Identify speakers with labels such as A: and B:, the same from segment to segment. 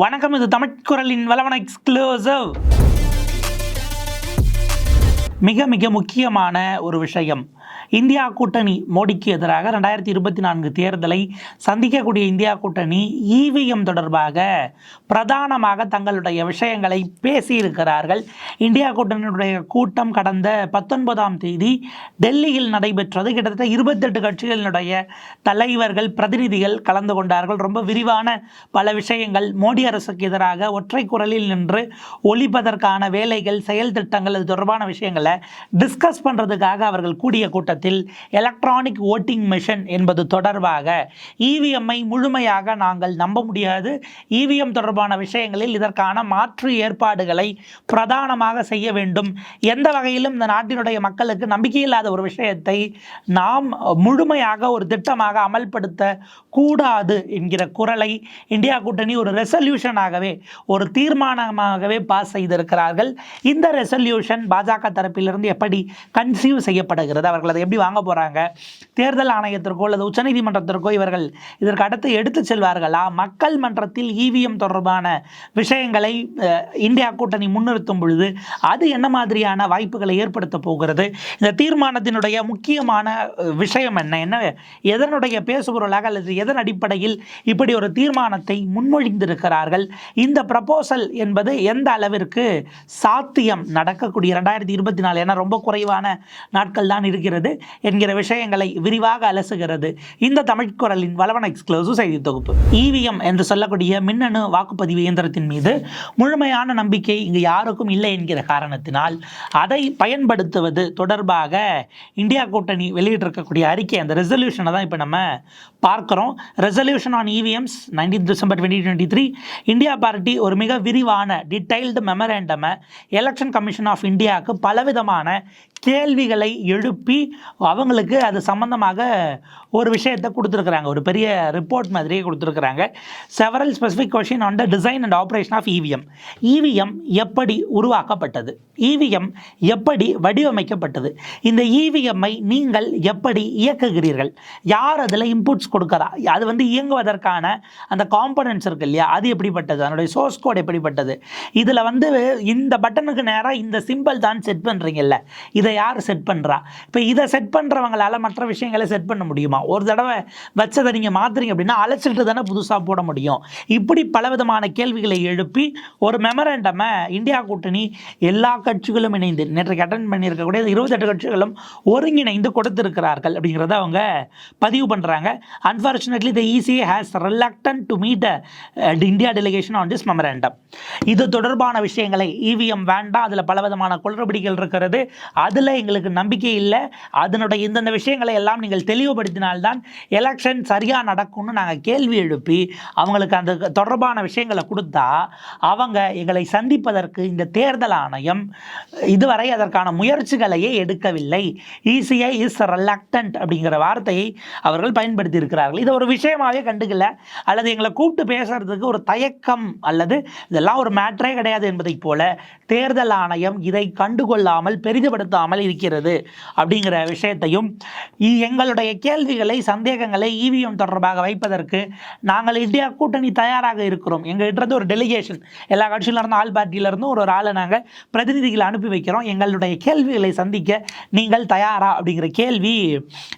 A: வணக்கம் இது தமிழ்குரலின் வளவன எக்ஸ்க்ளூசிவ் மிக மிக முக்கியமான ஒரு விஷயம். இந்தியா கூட்டணி மோடிக்கு எதிராக ரெண்டாயிரத்தி இருபத்தி நான்கு தேர்தலை சந்திக்கக்கூடிய இந்தியா கூட்டணி இவிஎம் தொடர்பாக பிரதானமாக தங்களுடைய விஷயங்களை பேசியிருக்கிறார்கள். இந்தியா கூட்டணியுடைய கூட்டம் கடந்த பத்தொன்பதாம் தேதி டெல்லியில் நடைபெற்றது. கிட்டத்தட்ட இருபத்தெட்டு கட்சிகளினுடைய தலைவர்கள் பிரதிநிதிகள் கலந்து கொண்டார்கள். ரொம்ப விரிவான பல விஷயங்கள். மோடி அரசுக்கு எதிராக ஒற்றை குரலில் நின்று ஒழிப்பதற்கான வேலைகள் செயல் திட்டங்கள் அது தொடர்பான விஷயங்களை டிஸ்கஸ் பண்ணுறதுக்காக அவர்கள் கூடிய கூட்டத்தில் எலக்ட்ரானிக் ஓட்டிங் மிஷின் என்பது தொடர்பாக இவிஎம்ஐ முழுமையாக நாங்கள் நம்ப முடியாது. இவிஎம் தொடர்பான விஷயங்களில் இதற்கான மாற்று ஏற்பாடுகளை பிரதானமாக செய்ய வேண்டும். எந்த வகையிலும் இந்த நாட்டினுடைய மக்களுக்கு நம்பிக்கையில்லாத ஒரு விஷயத்தை நாம் முழுமையாக ஒரு திட்டமாக அமல்படுத்த கூடாது என்கிற குரலை இந்தியா கூட்டணி ஒரு ரெசல்யூஷனாகவே ஒரு தீர்மானமாகவே பாஸ் செய்திருக்கிறார்கள். இந்த ரெசல்யூஷன் பாஜக தரப்பிலிருந்து எப்படி கன்சீவ் செய்யப்படுகிறது? அவர்களது எப்படி வாங்க போகிறாங்க தேர்தல் ஆணையத்திற்கோ அல்லது உச்சநீதிமன்றத்திற்கோ இவர்கள் இதற்கு அடுத்து எடுத்து செல்வார்களா? மக்கள் மன்றத்தில் இவிஎம் தொடர்பான விஷயங்களை இந்தியா கூட்டணி முன்னிறுத்தும் பொழுது அது என்ன மாதிரியான வாய்ப்புகளை ஏற்படுத்த போகிறது? இந்த தீர்மானத்தினுடைய முக்கியமான விஷயம் என்ன? என்ன எதனுடைய பேசுபொருளாக அல்லது எதன் அடிப்படையில் இப்படி ஒரு தீர்மானத்தை முன்மொழிந்திருக்கிறார்கள்? இந்த ப்ரப்போசல் என்பது எந்த அளவிற்கு சாத்தியம் நடக்கக்கூடிய ரெண்டாயிரத்தி இருபத்தி நாலு? என ரொம்ப குறைவான நாட்கள் தான் இருக்கிறது. என்கிற விஷயங்களை விரிவாக அலசுகிறது. இந்த தமிழ் குரலின் வளவன எக்ஸ்க்ளூசிவ் செய்தி தொகுப்பு. இவிஎம் என்று சொல்லக்கூடிய மின்னணு வாக்குப்பதிவு இயந்திரத்தின் மீது முழுமையான நம்பிக்கை இங்கு யாருக்கும் இல்லை என்கிற காரணத்தினால் அதை பயன்படுத்துவது தொடர்பாக இந்தியா கூட்டணி வெளியிட்டிருக்கக்கூடிய அறிக்கை அந்த ரெசல்யூஷனை தான் இப்போ நம்ம பார்க்குறோம். Resolution on EVMs nineteen December twenty twenty three India party ஒரு மிக விரிவான டீடைல்டு மெமரேண்டமை எலெக்ஷன் கமிஷன் ஆஃப் இந்தியாவுக்கு பலவிதமான கேள்விகளை எழுப்பி அவங்களுக்கு அது சம்பந்தமாக ஒரு விஷயத்தை கொடுத்துருக்குறாங்க. ஒரு பெரிய ரிப்போர்ட் மாதிரியே கொடுத்துருக்குறாங்க. Several specific question on the design and operation of EVM EVM எப்படி உருவாக்கப்பட்டது? இவிஎம் எப்படி வடிவமைக்கப்பட்டது? இந்த இவிஎம்ஐ நீங்கள் எப்படி இயக்குகிறீர்கள்? யார் அதில் இன்புட்ஸ் கொடுக்குறா? அது வந்து இயங்குவதற்கான அந்த காம்பனன்ட்ஸ் இருக்கு இல்லையா? அது எப்படிப்பட்டது? அதனுடைய சோர்ஸ் கோட் எப்படிப்பட்டது? இதில் வந்து இந்த பட்டனுக்கு நேராக இந்த சிம்பிள் தான் செட் பண்ணுறீங்கல்ல இதை யார் செட் பண்ணுறா இப்போ இதை செட் பண்ணுறவங்களால மற்ற விஷயங்களை செட் பண்ண முடியுமா? ஒரு தடவை வச்சதை நீங்கள் மாற்றுறீங்க அப்படின்னா அழைச்சிட்டு தானே புதுசாக போட முடியும். இப்படி பலவிதமான கேள்விகளை எழுப்பி ஒரு மெமரண்டமை இந்தியா கூட்டணி எல்லா கட்சிகளும் இணைந்து நேற்றைக்கு அட்டன் பண்ணியிருக்கக்கூடிய இருபத்தெட்டு கட்சிகளும் ஒருங்கிணைந்து கொடுத்திருக்கிறார்கள் அப்படிங்கிறத அவங்க பதிவு பண்ணுறாங்க unfortunately the EC has reluctant to meet India delegation on this memorandum இது தொடர்பான விஷயங்களை இவிஎம் வேண்டாம். அதில் பலவிதமான குளறுபடிகள் இருக்கிறது. அதில் எங்களுக்கு நம்பிக்கை இல்லை. அதனுடைய இந்தந்த விஷயங்களை எல்லாம் நீங்கள் தான் எலெக்ஷன் சரியாக நடக்கும்னு நாங்கள் கேள்வி எழுப்பி அவங்களுக்கு அந்த தொடர்பான விஷயங்களை கொடுத்தா அவங்க எங்களை சந்திப்பதற்கு இந்த தேர்தல் ஆணையம் இதுவரை அதற்கான முயற்சிகளையே எடுக்கவில்லை. இசிஐ இஸ் ரெலக்டன்ட் அப்படிங்கிற வார்த்தையை அவர்கள் பயன்படுத்தி இருக்கிறார்கள் இதை ஒரு விஷயமாகவே கண்டுக்கல. அல்லது எங்களை கூப்பிட்டு பேசுறதுக்கு ஒரு தயக்கம் அல்லது இதெல்லாம் ஒரு மேட்டரே கிடையாது என்பதைப் போல தேர்தல் ஆணையம் இதை கண்டுகொள்ளாமல் பெரிதுபடுத்தாமல் இருக்கிறது அப்படிங்கிற விஷயத்தையும் இ- எங்களுடைய கேள்விகளை சந்தேகங்களை இவிஎம் தொடர்பாக வைப்பதற்கு நாங்கள் இந்தியா கூட்டணி தயாராக இருக்கிறோம். எங்கள்கிட்ட இருந்து ஒரு டெலிகேஷன் எல்லா கட்சியில இருந்தும் ஆல் பார்ட்டியில ஒரு ஒரு ஆளை நாங்கள் பிரதிநிதிகளை அனுப்பி வைக்கிறோம். எங்களுடைய கேள்விகளை சந்திக்க நீங்கள் தயாரா அப்படிங்கிற கேள்வி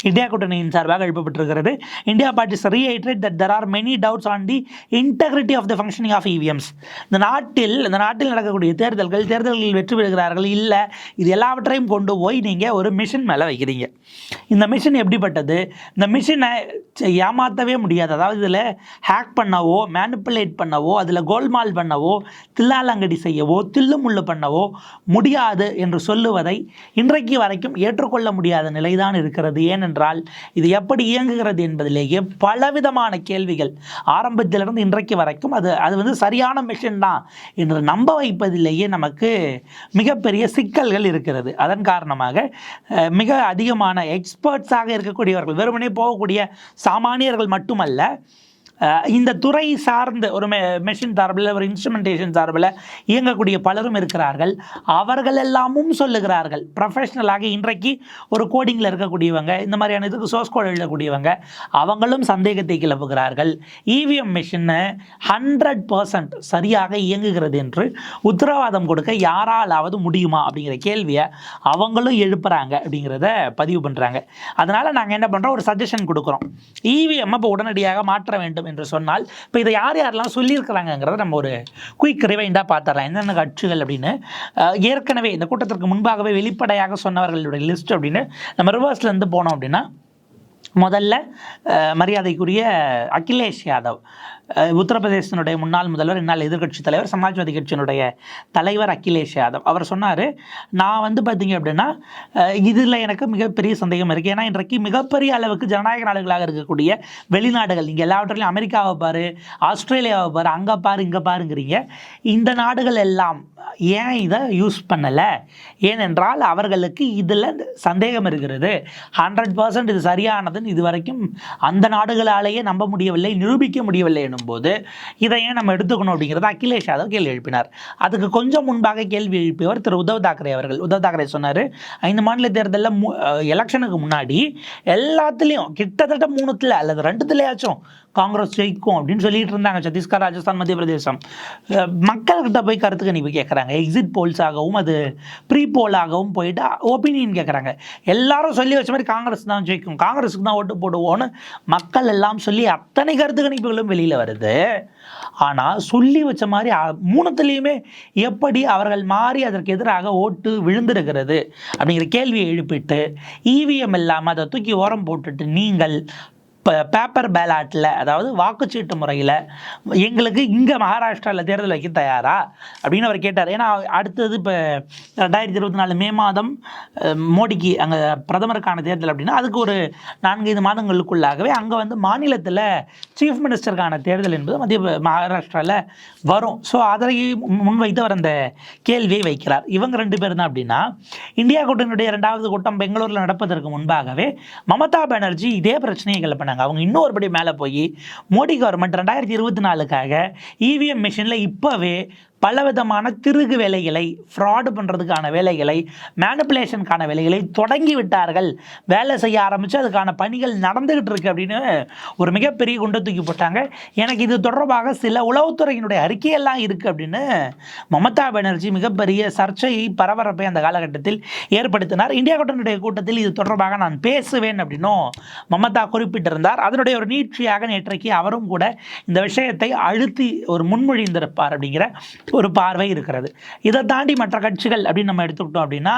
A: இந்தியா கூட்டணியின் சார்பாக எழுப்பப்பட்டிருக்கிறது. India parties reiterate that there are many doubts on the integrity of the functioning of EVMs இந்த நாட்டில் இந்த நாட்டில் நடக்கக்கூடிய தேர்தல்கள் தேர்தல்களில் வெற்றி பெறுகிறார்கள் இல்லை இது எல்லாவற்றையும் கொண்டு போய் நீங்கள் ஒரு மிஷின் மேலே வைக்கிறீங்க. இந்த மிஷின் எப்படிப்பட்டது? இந்த மிஷினை ஏமாற்றவே முடியாது. அதாவது இதில் ஹேக் பண்ணவோ மேனிப்புலேட் பண்ணவோ அதில் கோல்மால் பண்ணவோ தில்லாலங்கடி செய்யவோ தில்லுமுள்ளு பண்ணவோ முடியாது என்று சொல்லுவதை இன்றைக்கு வரைக்கும் ஏற்றுக்கொள்ள முடியாத நிலைதான் இருக்கிறது. ஏனென்றால் இது எப்படி இயங்குகிறது என்பதிலேயே பலவிதமான கேள்விகள் ஆரம்பத்திலிருந்து இன்றைக்கு வரைக்கும் அது அது வந்து சரியான மிஷின் தான் என்று நம்ப வைப்பதிலேயே நமக்கு மிகப்பெரிய சிக்கல்கள் இருக்கிறது. அதன் காரணமாக மிக அதிகமான எக்ஸ்பர்ட்ஸாக இருக்கக்கூடியவர்கள் வெறுமனே போகக்கூடிய சாமானியர்கள் மட்டுமல்ல இந்த துறை சார்ந்த ஒரு மெ மெஷின் சார்பில் ஒரு இன்ஸ்ட்ருமெண்டேஷன் சார்பில் இயங்கக்கூடிய பலரும் இருக்கிறார்கள். அவர்கள் எல்லாமும் சொல்லுகிறார்கள் ப்ரொஃபஷ்னலாக இன்றைக்கு ஒரு கோடிங்கில் இருக்கக்கூடியவங்க இந்த மாதிரியான இதுக்கு சோர்ஸ் கோட் எழுதக்கூடியவங்க அவங்களும் சந்தேகத்தை கிளப்புகிறார்கள். இவிஎம் மிஷினை ஹண்ட்ரட் பர்சன்ட் சரியாக இயங்குகிறது என்று உத்தரவாதம் கொடுக்க யாராலாவது முடியுமா அப்படிங்கிற கேள்வியை அவங்களும் எழுப்புறாங்க அப்படிங்கிறத பதிவு பண்ணுறாங்க அதனால் நாங்கள் என்ன பண்ணுறோம் ஒரு சஜஷன் கொடுக்குறோம். இவிஎம் இப்போ உடனடியாக மாற்ற வேண்டும். என்று சொன்னால் இப்போ இதை யார் யாரெல்லாம் சொல்லியிருக்கிறாங்கிறத நம்ம ஒரு குயிக் ரிவைண்டாக பார்த்துடலாம். என்னென்ன கட்சிகள் அப்படின்னு ஏற்கனவே இந்த கூட்டத்திற்கு முன்பாகவே வெளிப்படையாக சொன்னவர்களுடைய லிஸ்ட் அப்படின்னு நம்ம ரிவர்ஸ்லேருந்து போனோம் அப்படின்னா முதல்ல மரியாதைக்குரிய அகிலேஷ் யாதவ் உத்தரப்பிரதேசனுடைய முன்னாள் முதல்வர் இந்நாள் எதிர்க்கட்சி தலைவர் சமாஜ்வாதி கட்சியினுடைய தலைவர் அகிலேஷ் யாதவ். அவர் சொன்னார் நான் வந்து பார்த்தீங்க அப்படின்னா இதில் எனக்கு மிகப்பெரிய சந்தேகம் இருக்குது ஏன்னா இன்றைக்கு மிகப்பெரிய அளவுக்கு ஜனநாயக நாடுகளாக இருக்கக்கூடிய வெளிநாடுகள் நீங்கள் எல்லாவற்றிலையும் அமெரிக்காவை பாரு ஆஸ்திரேலியாவை பாரு அங்கே பாரு இங்கே பாருங்கிறீங்க. இந்த நாடுகள் எல்லாம் ஏன் இதை யூஸ் பண்ணலை? ஏனென்றால் அவர்களுக்கு இதில் சந்தேகம் இருக்கிறது. ஹண்ட்ரட் பர்சன்ட் இது சரியானதுன்னு இது வரைக்கும் அந்த நாடுகளாலேயே நம்ப முடியவில்லை நிரூபிக்க முடியவில்லை எனும்போது இதை ஏன் நம்ம எடுத்துக்கணும் அப்படிங்கிறத அகிலேஷ் யாதவ் கேள்வி எழுப்பினார். அதுக்கு கொஞ்சம் முன்பாக கேள்வி எழுப்பியவர் திரு உத்தவ் தாக்கரே அவர்கள். உத்தவ் தாக்கரே சொன்னார் ஐந்து மாநில தேர்தலில் மு எலெக்ஷனுக்கு முன்னாடி எல்லாத்துலேயும் கிட்டத்தட்ட மூணுத்தில் அல்லது ரெண்டுத்துலையாச்சும் காங்கிரஸ் ஜெயிக்கும் அப்படின்னு சொல்லிட்டு இருந்தாங்க. சத்தீஸ்கர் ராஜஸ்தான் மத்திய பிரதேசம் மக்கள்கிட்ட போய் கருத்து கணிப்பு கேட்குறாங்க எக்ஸிட் போல்ஸ் ஆகவும் அது ப்ரீ போலாகவும் போயிட்டு ஒப்பீனியன் கேட்குறாங்க எல்லாரும் சொல்லி வச்ச மாதிரி காங்கிரஸ் தான் ஜெயிக்கும். காங்கிரஸுக்கு தான் ஓட்டு போடுவோன்னு மக்கள் எல்லாம் சொல்லி அத்தனை கருத்து கணிப்புகளும் வெளியில் வருது. ஆனால் சொல்லி வச்ச மாதிரி மூணுத்துலேயுமே எப்படி அவர்கள் மாறி அதற்கு எதிராக ஓட்டு விழுந்திருக்கிறது அப்படிங்கிற கேள்வியை எழுப்பிட்டு இவிஎம் இல்லாமல் அதை தூக்கி ஓரம் போட்டுட்டு நீங்கள் பேப்பர் பேலாட்டில் அதாவது வாக்குச்சீட்டு முறையில் எங்களுக்கு இங்கே மகாராஷ்டிராவில் தேர்தல் வைக்க தயாரா? அப்படின்னு அவர் கேட்டார். ஏன்னா அடுத்தது இப்போ ரெண்டாயிரத்தி இருபத்தி நாலு மே மாதம் மோடிக்கு அங்கே பிரதமருக்கான தேர்தல் அப்படின்னா அதுக்கு ஒரு நான்கைந்து மாதங்களுக்குள்ளாகவே அங்கே வந்து மாநிலத்தில் சீஃப் மினிஸ்டருக்கான தேர்தல் என்பது மத்திய மகாராஷ்டிராவில் வரும். ஸோ அதை முன்வைத்து அவர் அந்த கேள்வியை வைக்கிறார். இவங்க ரெண்டு பேர் தான் அப்படின்னா இந்தியா கூட்டணியுடைய இரண்டாவது கூட்டம் பெங்களூரில் நடப்பதற்கு முன்பாகவே மமதா பானர்ஜி இதே பிரச்சனையை கிளப்பினாங்க அவங்க இன்னொருபடி மேலே போய் மோடி கவர்மெண்ட் ரெண்டாயிரத்தி இருபத்தி நாலுக்காக இவிஎம் மிஷினில் இப்போவே பலவிதமான திருகு வேலைகளை ஃப்ராடு பண்ணுறதுக்கான வேலைகளை மேனிப்புலேஷனுக்கான வேலைகளை தொடங்கி விட்டார்கள் வேலை செய்ய ஆரம்பித்து அதுக்கான பணிகள் நடந்துக்கிட்டு இருக்கு அப்படின்னு ஒரு மிகப்பெரிய குண்டை தூக்கி போட்டாங்க. எனக்கு இது தொடர்பாக சில உளவுத்துறையினுடைய அறிக்கையெல்லாம் இருக்குது அப்படின்னு மமதா பானர்ஜி மிகப்பெரிய சர்ச்சையை பரபரப்பை அந்த காலகட்டத்தில் ஏற்படுத்தினார். இந்தியா கூட்டணியுடைய கூட்டத்தில் இது தொடர்பாக நான் பேசுவேன் அப்படின்னும் மமதா குறிப்பிட்டிருந்தார். அதனுடைய ஒரு நீட்சியாக நேற்றைக்கு அவரும் கூட இந்த விஷயத்தை அழுத்தி ஒரு முன்மொழிந்திருப்பார் அப்படிங்கிற ஒரு பார்வை இருக்கிறது. இதை தாண்டி மற்ற கட்சிகள் அப்படின்னு நம்ம எடுத்துக்கிட்டோம் அப்படின்னா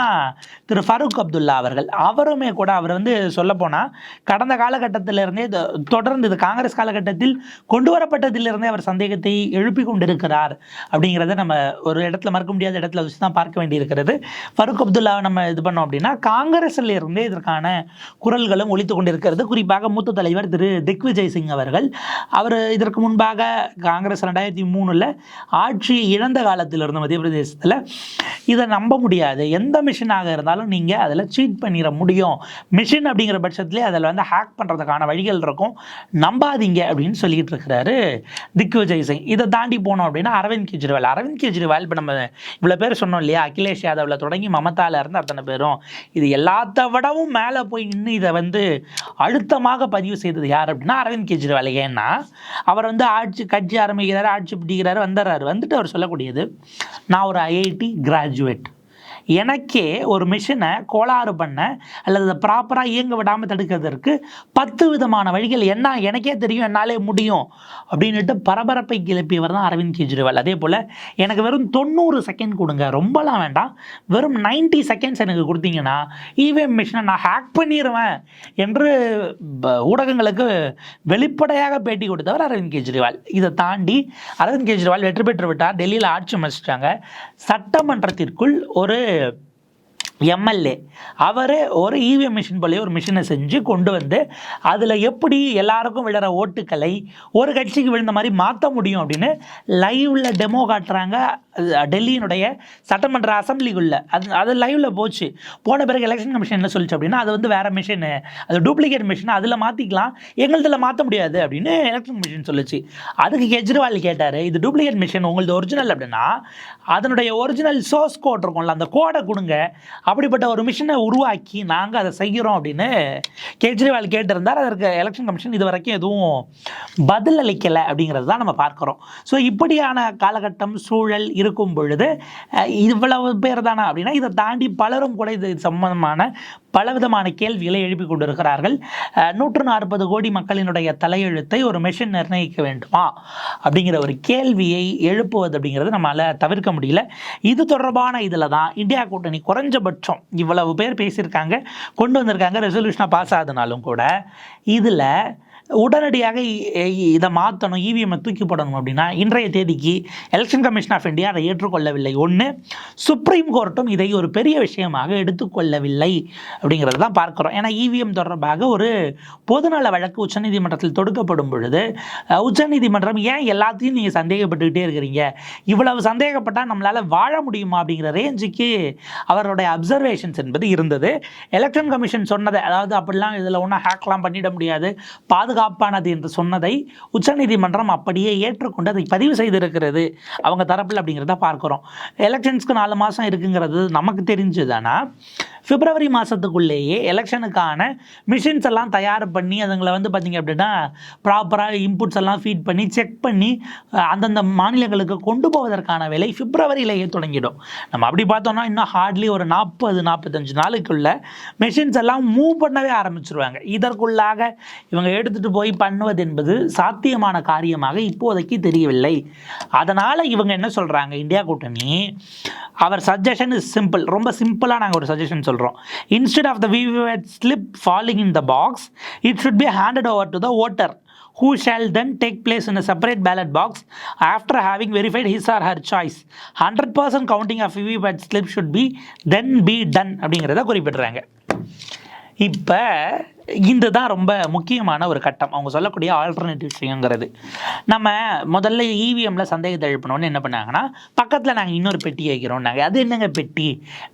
A: திரு ஃபரூக் அப்துல்லா அவர்கள். அவருமே கூட அவர் வந்து சொல்லப்போனால் கடந்த காலகட்டத்திலிருந்தே தொடர்ந்து இது காங்கிரஸ் காலகட்டத்தில் கொண்டு வரப்பட்டதிலிருந்தே அவர் சந்தேகத்தை எழுப்பி கொண்டிருக்கிறார் அப்படிங்கிறத நம்ம ஒரு இடத்துல மறக்க முடியாத இடத்துல வச்சு தான் பார்க்க வேண்டியிருக்கிறது. ஃபரூக் அப்துல்லாவை நம்ம இது பண்ணோம் அப்படின்னா காங்கிரஸில் இருந்தே இதற்கான குரல்களும் ஒழித்து கொண்டிருக்கிறது. குறிப்பாக மூத்த தலைவர் திரு திக்விஜய் சிங் அவர்கள். அவர் இதற்கு முன்பாக காங்கிரஸ் ரெண்டாயிரத்தி மூணில் ஆட்சியை இழந்த காலத்தில் இருந்த மத்திய பிரதேசத்தில் இதை நம்ப முடியாது. எந்த மிஷினாக இருந்தாலும் நீங்கள் அதில் சீட் பண்ணிட முடியும். மிஷின் அப்படிங்கிற பட்சத்துலேயே அதில் வந்து ஹேக் பண்ணுறதுக்கான வழிகள் இருக்கும். நம்பாதீங்க அப்படின்னு சொல்லிட்டு இருக்கிறாரு திக்விஜய் சிங். இதை தாண்டி போனோம் அப்படின்னா அரவிந்த் கெஜ்ரிவால். அரவிந்த் கெஜ்ரிவால் இப்போ நம்ம இவ்வளோ பேர் சொன்னோம் இல்லையா? அகிலேஷ் யாதவில் தொடங்கி மமதாவில் இருந்து அத்தனை பேரும். இது எல்லாத்த விடவும் மேலே போய் நின்று இதை வந்து அழுத்தமாக பதிவு செய்தது யார் அப்படின்னா அரவிந்த் கெஜ்ரிவால். ஏன்னா அவர் வந்து ஆட்சி கட்சி ஆரம்பிக்கிறார் ஆட்சி பிடிக்கிறாரு வந்துடுறாரு. வந்துட்டு அவர் சொல்ல சொல்லக்கூடியது. நான் ஒரு ஐஐடி கிராஜுவேட் எனக்கே ஒரு மிஷினை கோளாறு பண்ண அல்லது அதை ப்ராப்பராக இயங்க விடாமல் தடுக்கிறதுக்கு பத்து விதமான வழிகள். என்ன? எனக்கே தெரியும். என்னாலே முடியும். அப்படின்ட்டு பரபரப்பை கிளப்பியவர் தான் அரவிந்த் கெஜ்ரிவால். அதே போல் எனக்கு வெறும் தொண்ணூறு செகண்ட் கொடுங்க. ரொம்பலாம் வேண்டாம். வெறும் 90 செகண்ட்ஸ் எனக்கு கொடுத்தீங்கன்னா இவிஎம் மிஷினை நான் ஹேக் பண்ணிடுவேன் என்று ஊடகங்களுக்கு வெளிப்படையாக பேட்டி கொடுத்தவர் அரவிந்த் கெஜ்ரிவால். இதை தாண்டி அரவிந்த் கெஜ்ரிவால் வெற்றி பெற்று விட்டார். டெல்லியில் ஆட்சி அமைச்சிட்டாங்க. சட்டமன்றத்திற்குள் ஒரு live எம்எல்ஏ அவர் ஒரு இவிஎம் மிஷின் போலயே ஒரு மிஷினை செஞ்சு கொண்டு வந்து அதில் எப்படி எல்லாருக்கும் விழுற ஓட்டுக்களை ஒரு கட்சிக்கு விழுந்த மாதிரி மாற்ற முடியும் அப்படின்னு லைவ்ல டெமோ காட்டுறாங்க. டெல்லியினுடைய சட்டமன்ற அசம்பிளிக்குள்ள அது அது லைவ்ல போச்சு. போன பிறகு எலெக்ஷன் கமிஷன் என்ன சொல்லிச்சு அப்படின்னா அது வந்து வேற மிஷினு அது டூப்ளிகேட் மிஷின் அதில் மாற்றிக்கலாம் எங்களதில் மாற்ற முடியாது அப்படின்னு எலெக்ஷன் கமிஷன் சொல்லுச்சு. அதுக்கு கெஜ்ரிவால் கேட்டார் இது டூப்ளிகேட் மிஷின் உங்களது ஒரிஜினல் அப்படின்னா அதனுடைய ஒரிஜினல் சோர்ஸ் கோட் இருக்கும்ல அந்த கோடை கொடுங்க. அப்படிப்பட்ட ஒரு மிஷினை உருவாக்கி நாங்கள் அதை செய்கிறோம் அப்படின்னு கெஜ்ரிவால் கேட்டிருந்தார். அதற்கு எலெக்ஷன் கமிஷன் இது வரைக்கும் எதுவும் பதில் அளிக்கலை அப்படிங்கிறது தான் நம்ம பார்க்குறோம். ஸோ இப்படியான காலகட்டம் சூழல் இருக்கும் பொழுது இவ்வளவு பேர் தானே அப்படின்னா இதை தாண்டி பலரும் கூட இது சம்பந்தமான பலவிதமான கேள்விகளை எழுப்பி கொண்டிருக்கிறார்கள். நூற்று நாற்பது கோடி மக்களினுடைய தலையெழுத்தை ஒரு மெஷின் நிர்ணயிக்க வேண்டுமா? அப்படிங்கிற ஒரு கேள்வியை எழுப்புவது அப்படிங்கிறது நம்மளால் தவிர்க்க முடியல. இது தொடர்பான இதில் தான் இந்தியா கூட்டணி குறைஞ்சபட்சம் இவ்வளவு பேர் பேசியிருக்காங்க கொண்டு வந்திருக்காங்க ரெசல்யூஷனாக பாஸ் ஆகுதுனாலும் கூட. இதில் உடனடியாக இதை மாற்றணும் இவிஎம்மை தூக்கி போடணும் அப்படின்னா இன்றைய தேதிக்கு எலெக்ஷன் கமிஷன் ஆஃப் இந்தியா அதை ஏற்றுக்கொள்ளவில்லை. ஒன்று சுப்ரீம் கோர்ட்டும் இதை ஒரு பெரிய விஷயமாக எடுத்துக்கொள்ளவில்லை அப்படிங்கிறது தான் பார்க்குறோம். ஏன்னா இவிஎம் தொடர்பாக ஒரு பொதுநல வழக்கு உச்சநீதிமன்றத்தில் தொடுக்கப்படும் பொழுது உச்சநீதிமன்றம் ஏன் எல்லாத்தையும் நீங்கள் சந்தேகப்பட்டுக்கிட்டே இருக்கிறீங்க? இவ்வளவு சந்தேகப்பட்டால் நம்மளால் வாழ முடியுமா அப்படிங்கிற ரேஞ்சுக்கு அவருடைய அப்சர்வேஷன்ஸ் என்பது இருந்தது. எலெக்ஷன் கமிஷன் சொன்னதை அதாவது அப்படிலாம் இதில் ஒன்றும் ஹேக்லாம் பண்ணிட முடியாது. பாதுகாப்பானது என்று சொன்னதை உச்சநீதிமன்றம் அப்படியே ஏற்றுக்கொண்டு அதை பதிவு செய்திருக்கிறது. அவங்க தரப்பில் அப்படிங்கிறத பார்க்குறோம். எலெக்ஷன்ஸ்க்கு நாலு மாதம் இருக்குங்கிறது நமக்கு தெரிஞ்சுதானா பிப்ரவரி மாதத்துக்குள்ளேயே எலெக்ஷனுக்கான மிஷின்ஸ் எல்லாம் தயார் பண்ணி அதுங்களை வந்து பார்த்திங்க அப்படின்னா ப்ராப்பராக இன்புட்ஸ் எல்லாம் ஃபீட் பண்ணி செக் பண்ணி அந்தந்த மாநிலங்களுக்கு கொண்டு போவதற்கான வேலை பிப்ரவரியிலேயே தொடங்கிடும். நம்ம அப்படி பார்த்தோம்னா இன்னும் ஹார்ட்லி ஒரு நாற்பது நாற்பத்தஞ்சு நாளுக்குள்ள மெஷின்ஸ் எல்லாம் மூவ் பண்ணவே ஆரம்பிச்சிருவாங்க. இதற்குள்ளாக இவங்க எடுத்துகிட்டு போய் பண்ணுவது என்பது சாத்தியமான காரியமாக இப்போதைக்கு தெரியவில்லை. அதனால் இவங்க என்ன சொல்கிறாங்க இந்தியா கூட்டணி அவர் சஜஷன் இஸ் சிம்பிள் ரொம்ப சிம்பிளாக நாங்கள் ஒரு சஜஷன் சொல்கிறோம் சொல்கிறோம் instead of the VVPAT slip falling in the box it should be handed over to the voter who shall then take place in a separate ballot box after having verified his or her choice hundred percent counting of VVPAT slip should be then be done அப்படிங்கிறத குறிப்பிடுறாங்க இப்போ இந்த தான் ரொம்ப முக்கியமான ஒரு கட்டம். அவங்க சொல்லக்கூடிய ஆல்டர்னேட்டிவ் விஷயங்கிறது. நம்ம முதல்ல இவிஎம்மில் சந்தேகத்தை எழுப்பினோன்னு என்ன பண்ணாங்கன்னா பக்கத்தில் நாங்கள் இன்னொரு பெட்டி வைக்கிறோம் நாங்கள் அது என்னங்க பெட்டி?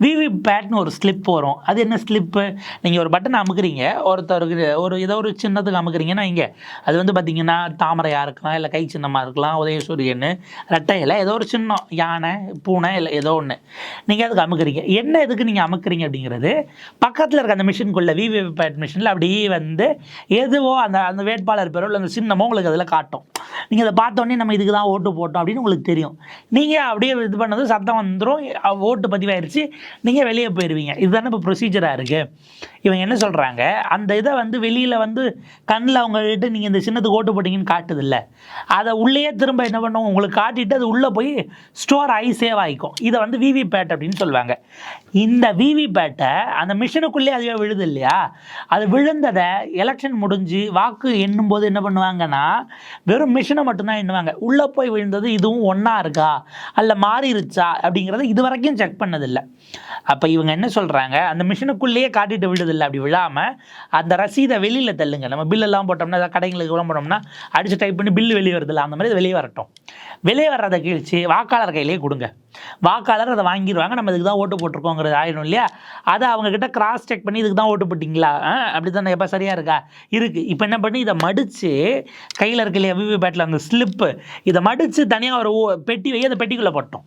A: விவி பேட்னு ஒரு ஸ்லிப் வரும். அது என்ன ஸ்லிப்பு நீங்கள் ஒரு பட்டன் அமுக்குறீங்க. ஒருத்தருக்கு ஒரு ஏதோ ஒரு சின்னத்துக்கு அமுக்குறீங்கன்னா இங்கே. அது வந்து பார்த்தீங்கன்னா தாமரையாக இருக்கலாம் இல்லை கை சின்னமாக இருக்கலாம் உதயசூரியன் ரெட்டையில் ஏதோ ஒரு சின்னம் யானை பூனை இல்லை ஏதோ ஒன்று நீங்கள் அதுக்கு அமுக்குறீங்க. என்ன எதுக்கு நீங்கள் அமுக்குறீங்க அப்படிங்கிறது பக்கத்தில் இருக்க அந்த மிஷின்குள்ளே விவி பேட் மிஷினில் அப்படி வந்து எதுவோ அந்த அந்த வேட்பாளர் பேரோ இல்லை அந்த சின்னமோ உங்களுக்கு அதில் காட்டும். நீங்கள் அதை பார்த்தோன்னே நம்ம இதுக்கு தான் ஓட்டு போட்டோம் அப்படின்னு உங்களுக்கு தெரியும். நீங்கள் அப்படியே இது பண்ணது சத்தம் வந்துடும் ஓட்டு பதிவாயிருச்சு நீங்கள் வெளியே போயிடுவீங்க இதுதானே இப்போ ப்ரொசீஜராக இருக்குது இவங்க என்ன சொல்கிறாங்க அந்த இதை வந்து வெளியில் வந்து கண்ணில் அவங்ககிட்ட நீங்கள் இந்த சின்னத்துக்கு ஓட்டு போட்டிங்கன்னு காட்டுதில்ல. அதை உள்ளேயே திரும்ப என்ன பண்ணுவோம்? உங்களுக்கு காட்டிட்டு அது உள்ளே போய் ஸ்டோர் ஆகி சேவ் ஆகிக்கும். இதை வந்து விவி பேட் அப்படின்னு சொல்லுவாங்க. இந்த விவி பேட்டை அந்த மிஷினுக்குள்ளேயே அதுவே விழுது இல்லையா? அது விழுந்ததை எலெக்ஷன் முடிஞ்சு வாக்கு எண்ணும் போது என்ன பண்ணுவாங்கன்னா வெறும் மிஷினை மட்டும்தான் எண்ணுவாங்க. உள்ளே போய் விழுந்தது இதுவும் ஒன்றா இருக்கா? அல்ல மாறிடுச்சா அப்படிங்கிறத இது வரைக்கும் செக் பண்ணதில்லை. அப்போ இவங்க என்ன சொல்கிறாங்க அந்த மிஷினுக்குள்ளேயே காட்டிட்டு விடுதில்லை அப்படி விழாமல் அந்த ரசீதை வெளியில் தள்ளுங்க. நம்ம பில்லெல்லாம் போட்டோம்னா ஏதாவது கடைங்களுக்கு எல்லாம் போட்டோம்னா அடித்து டைப் பண்ணி பில்லு வெளியே வருதில்ல அந்த மாதிரி வெளியே வரட்டும். வெளியே வர்றதை கழிச்சு வாக்காளர் கையிலேயே கொடுங்க. வாக்காளர் அதை வாங்கிடுவாங்க. நம்ம இதுக்கு தான் ஓட்டு போட்டிருக்கோங்கிறது ஆயிடும் இல்லையா? அதை அவங்க கிட்ட கிராஸ் செக் பண்ணி இதுக்கு தான் ஓட்டு போட்டிங்களா? ஆ, அப்படி தானே எப்போ சரியாக இருக்கா? இருக்குது இப்போ என்ன பண்ணி இதை மடித்து கையில் இருக்க இல்லையா விவி பேட்டில் அந்த ஸ்லிப்பு இதை மடித்து தனியாக ஒரு ஓ- பெட்டி வை அந்த பெட்டிக்குள்ளே போட்டோம்.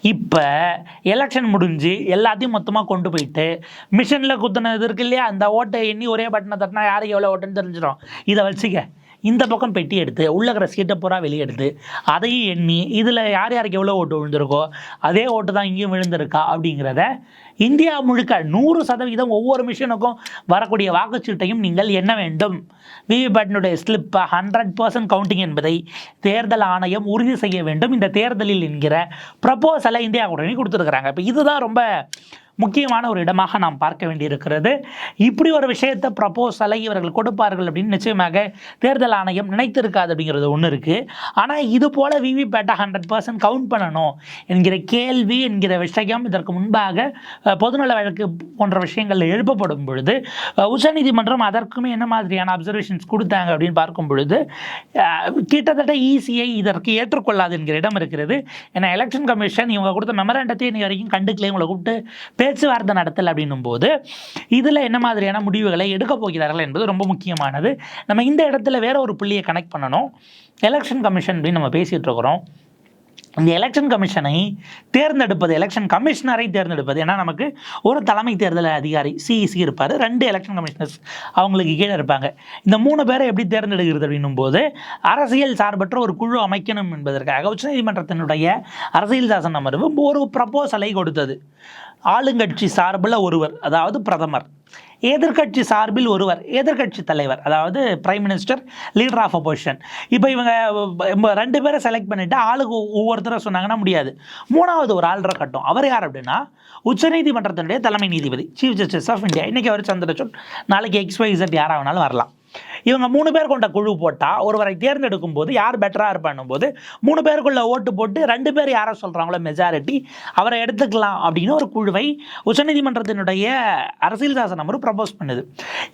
A: இப்போ எலெக்ஷன் முடிஞ்சு எல்லாத்தையும் மொத்தமாக கொண்டு போயிட்டு மிஷினில் குத்துனது இருக்கு இல்லையா? அந்த ஓட்டை எண்ணி ஒரே பட்டனை தட்டினா யாருக்கு எவ்வளோ ஓட்டுன்னு தெரிஞ்சிடும். இதை வச்சுக்க. இந்த பக்கம் பெட்டி எடுத்து உள்ள இருக்கிற சீட்டை பூரா வெளியே எடுத்து அதையும் எண்ணி இதில் யார் யாருக்கு எவ்வளோ ஓட்டு விழுந்திருக்கோ அதே ஓட்டு தான் இங்கேயும் விழுந்திருக்கா அப்படிங்கிறத இந்தியா முழுக்க நூறு சதவீதம் ஒவ்வொரு மிஷினுக்கும் வரக்கூடிய வாக்குச்சீட்டையும் நீங்கள் எண்ண வேண்டும். விவிபேட்டினுடைய ஸ்லிப்பை ஹண்ட்ரட் பர்சன்ட் கவுண்டிங் என்பதை தேர்தல் ஆணையம் உறுதி செய்ய வேண்டும். இந்த தேர்தலில் என்கிற ப்ரப்போசலை இந்தியா கூட்டணி கொடுத்துருக்குறாங்க. இப்போ இதுதான் ரொம்ப முக்கியமான ஒரு இடமாக நாம் பார்க்க வேண்டியிருக்கிறது. இப்படி ஒரு விஷயத்தை ப்ரப்போசலை இவர்கள் கொடுப்பார்கள் அப்படின்னு நிச்சயமாக தேர்தல் ஆணையம் நினைத்திருக்காது அப்படிங்கிறது ஒன்று இருக்குது ஆனால் இது போல் விவிபேட்டை ஹண்ட்ரட் பர்சன்ட் கவுண்ட் பண்ணணும் என்கிற கேள்வி என்கிற விஷயம் இதற்கு முன்பாக பொதுநல வழக்கு போன்ற விஷயங்கள் எழுப்பப்படும் பொழுது உச்சநீதிமன்றம் அதற்குமே என்ன மாதிரியான அப்சர்வேஷன்ஸ் கொடுத்தாங்க அப்படின்னு பார்க்கும் பொழுது கிட்டத்தட்ட ஈஸியை இதற்கு ஏற்றுக்கொள்ளாது என்கிற இடம் இருக்கிறது. ஏன்னா எலெக்ஷன் கமிஷன் இவங்க கொடுத்த மெமரண்டத்தை இன்னி வரைக்கும் கண்டுக்கல இவங்களை கூப்பிட்டு பேச்சுவார்த்தை நடத்தல் அப்படின்னும் போது இதில் என்ன மாதிரியான முடிவுகளை எடுக்க போகிறார்கள் என்பது ரொம்ப முக்கியமானது. நம்ம இந்த இடத்துல வேற ஒரு புள்ளியை கனெக்ட் பண்ணணும். எலெக்ஷன் கமிஷன் அப்படின்னு நம்ம பேசிகிட்டு இருக்கிறோம். இந்த எலெக்ஷன் கமிஷனை தேர்ந்தெடுப்பது எலெக்ஷன் கமிஷனரை தேர்ந்தெடுப்பது. ஏன்னா நமக்கு ஒரு தலைமை தேர்தல் அதிகாரி சிஇசி இருப்பார். ரெண்டு எலெக்ஷன் கமிஷனர்ஸ் அவங்களுக்கு கீழே இருப்பாங்க. இந்த மூணு பேரை எப்படி தேர்ந்தெடுக்கிறது அப்படின்னும் போது அரசியல் சார்பற்ற ஒரு குழு அமைக்கணும் என்பதற்காக உச்சநீதிமன்றத்தினுடைய அரசியல் சாசன அமர்வு ஒரு ப்ரப்போசலை கொடுத்தது. ஆளுங்கட்சி சார்பில் ஒருவர் அதாவது பிரதமர். எதிர்க்கட்சி சார்பில் ஒருவர் எதிர்க்கட்சி தலைவர் அதாவது prime minister leader of opposition இப்போ இவங்க ரெண்டு பேரை செலக்ட் பண்ணிட்டு ஆளுக்கு ஒவ்வொருத்தரை சொன்னாங்கன்னா முடியாது. மூணாவது ஒரு ஆள் இருக்கட்டும். அவர் யார் அப்படின்னா உச்சநீதிமன்றத்தினுடைய தலைமை நீதிபதி சீஃப் ஜஸ்டிஸ் ஆஃப் இந்தியா இன்னைக்கு அவர் சந்திரசூட் நாளைக்கு எக்ஸ் ஒய் இசட் யாராக வேணாலும் வரலாம். இவங்க மூணு பேர் கொண்ட குழு போட்டால் ஒருவரை தேர்ந்தெடுக்கும் போது யார் பெட்டராக இருப்பானும் போது மூணு பேருக்குள்ள ஓட்டு போட்டு ரெண்டு பேர் யாரை சொல்கிறாங்களோ மெஜாரிட்டி அவரை எடுத்துக்கலாம் அப்படின்னு ஒரு குழுவை உச்சநீதிமன்றத்தினுடைய அரசியல் சாசன அமர்வு ப்ரப்போஸ் பண்ணுது.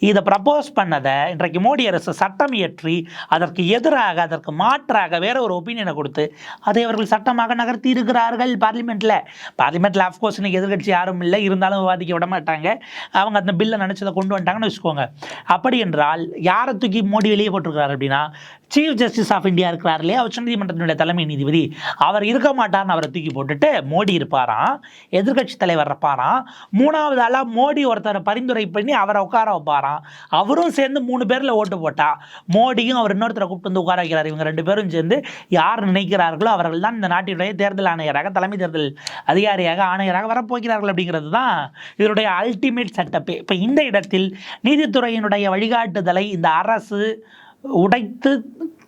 A: இதை ப்ரப்போஸ் பண்ணதை இன்றைக்கு மோடி அரசு சட்டம் இயற்றி அதற்கு எதிராக அதற்கு மாற்றாக வேற ஒரு ஒப்பீனியனை கொடுத்து அதை அவர்கள் சட்டமாக நகர்த்தி இருக்கிறார்கள் பார்லிமெண்ட்டில் பார்லிமெண்ட்டில் ஆஃப்கோர்ஸ் இன்னைக்கு எதிர்க்கட்சி யாரும் இல்லை இருந்தாலும் விவாதிக்க விட மாட்டாங்க. அவங்க அந்த பில்லை நினச்சதை கொண்டு வந்துட்டாங்கன்னு வச்சுக்கோங்க. அப்படி என்றால் யாரை தூக்கி மோடி வெளியே போட்டிருக்கிறார் அப்படின்னா சீஃப் ஜஸ்டிஸ் ஆஃப் இந்தியா இருக்கிறார் இல்லையா? உச்சநீதிமன்றத்தினுடைய தலைமை நீதிபதி. அவர் இருக்க மாட்டார்னு அவரை தூக்கி போட்டுட்டு மோடி இருப்பாராம் எதிர்க்கட்சி தலைவர் இருப்பாராம். மூணாவது ஆளாக மோடி ஒருத்தரை பரிந்துரை பண்ணி அவரை உட்கார வைப்பாராம். அவரும் சேர்ந்து மூணு பேரில் ஓட்டு போட்டா. மோடியும் அவர் இன்னொருத்தரை கூப்பிட்டு வந்து உட்கார வைக்கிறார். இவங்க ரெண்டு பேரும் சேர்ந்து யார் நினைக்கிறார்களோ அவர்கள் தான் இந்த நாட்டினுடைய தேர்தல் ஆணையராக தலைமை தேர்தல் அதிகாரியாக ஆணையராக வரப்போகிறார்கள் அப்படிங்கிறது தான் இதனுடைய அல்டிமேட் செட்டப்பே இப்போ இந்த இடத்தில் நீதித்துறையினுடைய வழிகாட்டுதலை இந்த அரசு உடைத்து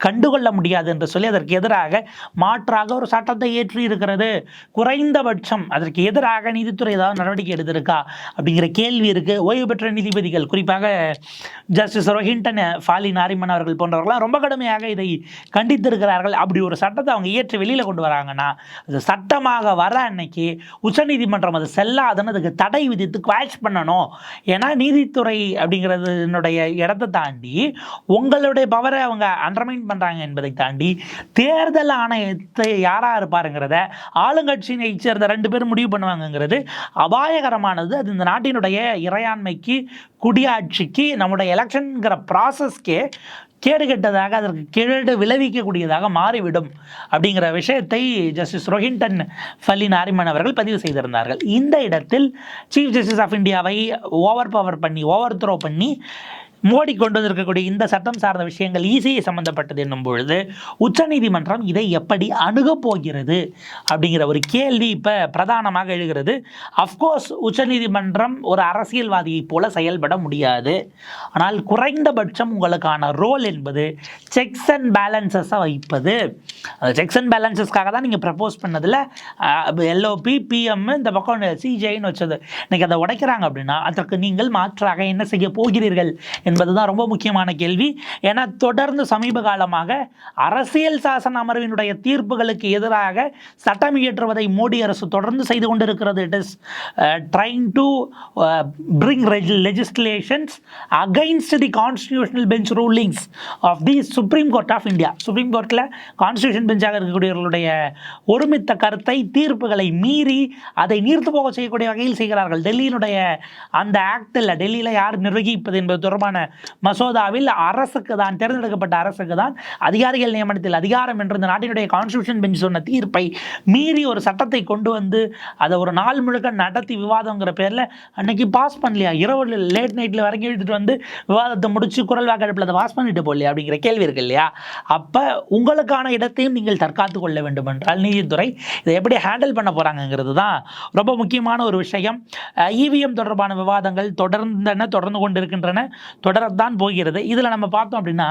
A: கண்டுகொள்ள முடியாது என்று சொல்லி அதற்கு எதிராக மாற்றாக ஒரு சட்டத்தை ஏற்றி இருக்கிறது. குறைந்தபட்சம் அதற்கு எதிராக நீதித்துறை ஏதாவது நடவடிக்கை எடுத்திருக்கா? அப்படிங்கிற கேள்வி இருக்குது ஓய்வு பெற்ற நீதிபதிகள் குறிப்பாக ஜஸ்டிஸ் ரோஹிண்டன் ஃபாலி நாரிமன் அவர்கள் போன்றவர்கள்லாம் ரொம்ப கடுமையாக இதை கண்டித்திருக்கிறார்கள். அப்படி ஒரு சட்டத்தை அவங்க ஏற்றி வெளியில் கொண்டு வராங்கன்னா அது சட்டமாக வர அன்னைக்கு உச்சநீதிமன்றம் அது செல்லாதுன்னு அதுக்கு தடை விதித்து குவாஷ் பண்ணணும். ஏன்னா நீதித்துறை அப்படிங்கிறதுனுடைய இடத்தை தாண்டி உங்களுடைய பவரை அவங்க அண்டர்மைன் பண்ணுறாங்க என்பதை தாண்டி தேர்தல் ஆணையத்தை யாராக இருப்பாருங்கிறத ஆளுங்கட்சியினை சேர்ந்த ரெண்டு பேரும் முடிவு பண்ணுவாங்கங்கிறது அபாயகரமானது. அது இந்த நாட்டினுடைய இறையாண்மைக்கு குடியாட்சிக்கு நம்முடைய எலெக்ஷன்கிற ப்ராசஸ்க்கே கேடு கெட்டதாக அதற்கு கேடு விளைவிக்கக்கூடியதாக மாறிவிடும் அப்படிங்கிற விஷயத்தை ஜஸ்டிஸ் ரோஹிண்டன் ஃபல்லி நாரிமன் அவர்கள் பதிவு செய்திருந்தார்கள். இந்த இடத்தில் சீஃப் ஜஸ்டிஸ் ஆஃப் இந்தியாவை ஓவர் பவர் பண்ணி ஓவர் த்ரோ பண்ணி மோடி கொண்டு வந்திருக்கக்கூடிய இந்த சட்டம் சார்ந்த விஷயங்கள் ஈஸியை சம்பந்தப்பட்டது என்னும் பொழுது உச்சநீதிமன்றம் இதை எப்படி அணுகப் போகிறது அப்படிங்கிற ஒரு கேள்வி இப்போ பிரதானமாக எழுகிறது. அஃப்கோர்ஸ் உச்சநீதிமன்றம் ஒரு அரசியல்வாதியைப் போல செயல்பட முடியாது. ஆனால் குறைந்தபட்சம் உங்களுக்கான ரோல் என்பது செக்ஸ் அண்ட் பேலன்சஸை வைப்பது. அந்த செக்ஸ் அண்ட் பேலன்சஸ்க்காக தான் நீங்கள் ப்ரப்போஸ் பண்ணதில் எல்ஓபி பிஎம் இந்த பக்கம் சிஜேன்னு வச்சது. இன்றைக்கி அதை உடைக்கிறாங்க அப்படின்னா அதற்கு நீங்கள் மாற்றாக என்ன செய்ய போகிறீர்கள் என்பது தான் ரொம்ப முக்கியமான கேள்வி. ஏன்னா தொடர்ந்து சமீப காலமாக அரசியல் சாசன அமர்வினுடைய தீர்ப்புகளுக்கு எதிராக சட்டம் இயற்றுவதை மோடி அரசு தொடர்ந்து செய்து கொண்டிருக்கிறது. It is trying to bring legislations against the constitutional bench rulings of the supreme court of India supreme கோர்ட்டில் கான்ஸ்டியூஷன் பெஞ்சாக இருக்கக்கூடியவர்களுடைய ஒருமித்த கருத்தை தீர்ப்புகளை மீறி அதை நீர்த்து போக செய்யக்கூடிய வகையில் செய்கிறார்கள். டெல்லியினுடைய அந்த ஆக்டில் டெல்லியில் யார் நிர்வகிப்பது என்பது தொடர்பான மசோதாவில் அரசுக்கு தான் தேர்ந்தெடுக்கப்பட்ட அரசுக்கு தான் அதிகாரிகள் நியமனத்தில் அதிகாரம் என்று இந்த நாட்டினுடைய கான்ஸ்டியூஷன் பெஞ்ச் சொன்ன தீர்ப்பை மீறி ஒரு சட்டத்தை கொண்டு வந்து அதை ஒரு நாள் முழுக்க நடத்தி விவாதங்கிற பேரில் அன்னைக்கு பாஸ் பண்ணலையா? இரவு லேட் நைட்டில் வரைக்கும் எடுத்துகிட்டு வந்து விவாதத்தை முடிச்சு குரல் வாக்கெடுப்பில் அதை பாஸ் பண்ணிட்டு போகலையா? அப்படிங்கிற கேள்வி இருக்கு இல்லையா? அப்போ உங்களுக்கான இடத்தையும் நீங்கள் தற்காத்து கொள்ள வேண்டும் என்றால் நீதித்துறை இதை எப்படி ஹேண்டில் பண்ண போகிறாங்கங்கிறது தான் ரொம்ப முக்கியமான ஒரு விஷயம். இவிஎம் தொடர்பான விவாதங்கள் தொடர்ந்தன தொடர்ந்து கொண்டிருக்கின்றன. தொடரத்தான் போகிறது. இதில் நம்ம பார்த்தோம் அப்படின்னா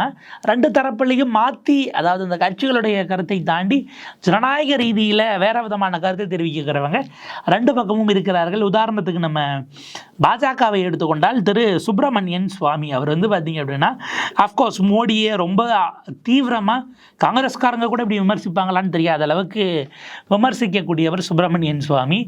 A: ரெண்டு தரப்புலையும் மாற்றி அதாவது இந்த கட்சிகளுடைய கருத்தை தாண்டி ஜனநாயக ரீதியில் வேற விதமான கருத்தை தெரிவிக்கிறவங்க ரெண்டு பக்கமும் இருக்கிறார்கள். உதாரணத்துக்கு நம்ம பாஜகவை எடுத்துக்கொண்டால் திரு சுப்பிரமணியன் சுவாமி. அவர் வந்து பார்த்தீங்க அப்படின்னா அஃப்கோர்ஸ் மோடியை ரொம்ப தீவிரமாக காங்கிரஸ்காரங்க கூட இப்படி விமர்சிப்பாங்களான்னு தெரியாத அளவுக்கு விமர்சிக்கக்கூடியவர் சுப்பிரமணியன் சுவாமி.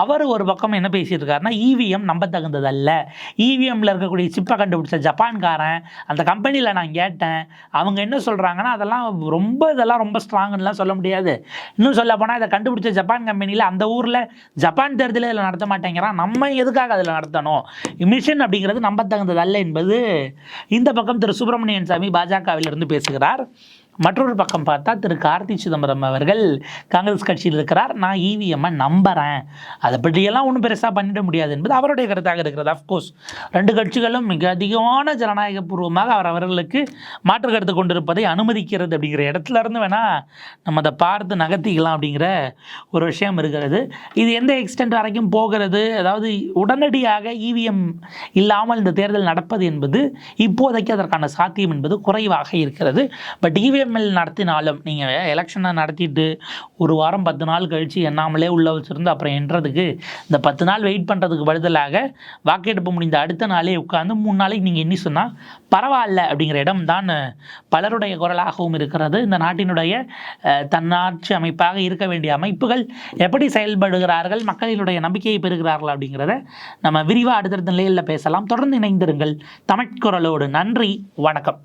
A: அவர் ஒரு பக்கம் என்ன பேசியிருக்காருன்னா இவிஎம் நம்ப தகுந்ததல்ல. இவிஎம்ல இருக்கக்கூடிய சிப்பை கண்டுபிடிச்ச ஜப்பான்காரன் அந்த கம்பெனியில் நான் கேட்டேன். அவங்க என்ன சொல்கிறாங்கன்னா அதெல்லாம் ரொம்ப இதெல்லாம் ரொம்ப ஸ்ட்ராங்குன்னெலாம் சொல்ல முடியாது. இன்னும் சொல்ல போனால் இதை கண்டுபிடிச்ச ஜப்பான் கம்பெனியில் அந்த ஊரில் ஜப்பான் தேர்தலில் இதில் நடத்த மாட்டேங்கிறான். நம்ம எதுக்காக அதில் நடத்த நடத்தணும் மிஷன் அப்படிங்கிறது நம்பத்தகுந்ததல்ல என்பது இந்த பக்கம் திரு சுப்பிரமணியன் சாமி பாஜகவிலிருந்து பேசுகிறார். மற்றொரு பக்கம் பார்த்தா திரு கார்த்தி சிதம்பரம் அவர்கள் காங்கிரஸ் கட்சியில் இருக்கிறார். நான் இவிஎம்மை நம்புகிறேன் அதை பற்றியெல்லாம் ஒன்றும் பெருசாக பண்ணிட முடியாது என்பது அவருடைய கருத்தாக இருக்கிறது. அஃப்கோர்ஸ் ரெண்டு கட்சிகளும் மிக அதிகமான ஜனநாயக பூர்வமாக அவர் அவர்களுக்கு மாற்று கருத்து கொண்டிருப்பதை அனுமதிக்கிறது அப்படிங்கிற இடத்துல இருந்து வேணால் நம்ம அதை பார்த்து நகர்த்திக்கலாம் அப்படிங்கிற ஒரு விஷயம் இருக்கிறது. இது எந்த எக்ஸ்டென்ட் வரைக்கும் போகிறது? அதாவது உடனடியாக இவிஎம் இல்லாமல் இந்த தேர்தல் நடப்பது என்பது இப்போதைக்கு அதற்கான சாத்தியம் என்பது குறைவாக இருக்கிறது. பட் இவிஎம்எல் நடத்தினாலும் நீங்கள் எலெக்ஷனை நடத்திட்டு ஒரு வாரம் பத்து நாள் கழித்து எண்ணாமலே உள்ள வச்சுருந்து அப்புறம் என்றதுக்கு இந்த பத்து நாள் வெயிட் பண்ணுறதுக்கு பதிலாக வாக்கெடுப்பு முடிந்த அடுத்த நாளே உட்காந்து மூணு நாளைக்கு நீங்கள் என்ன சொன்னால் பரவாயில்ல அப்படிங்கிற இடம் தான் பலருடைய குரலாகவும் இருக்கிறது. இந்த நாட்டினுடைய தன்னாட்சி அமைப்பாக இருக்க வேண்டிய அமைப்புகள் எப்படி செயல்படுகிறார்கள் மக்களினுடைய நம்பிக்கையை பெறுகிறார்கள் அப்படிங்கிறத நம்ம விரிவாக அடுத்தடுத்த நிலையில் பேசலாம். தொடர்ந்து இணைந்திருங்கள் தமிழ்குரலோடு. நன்றி வணக்கம்.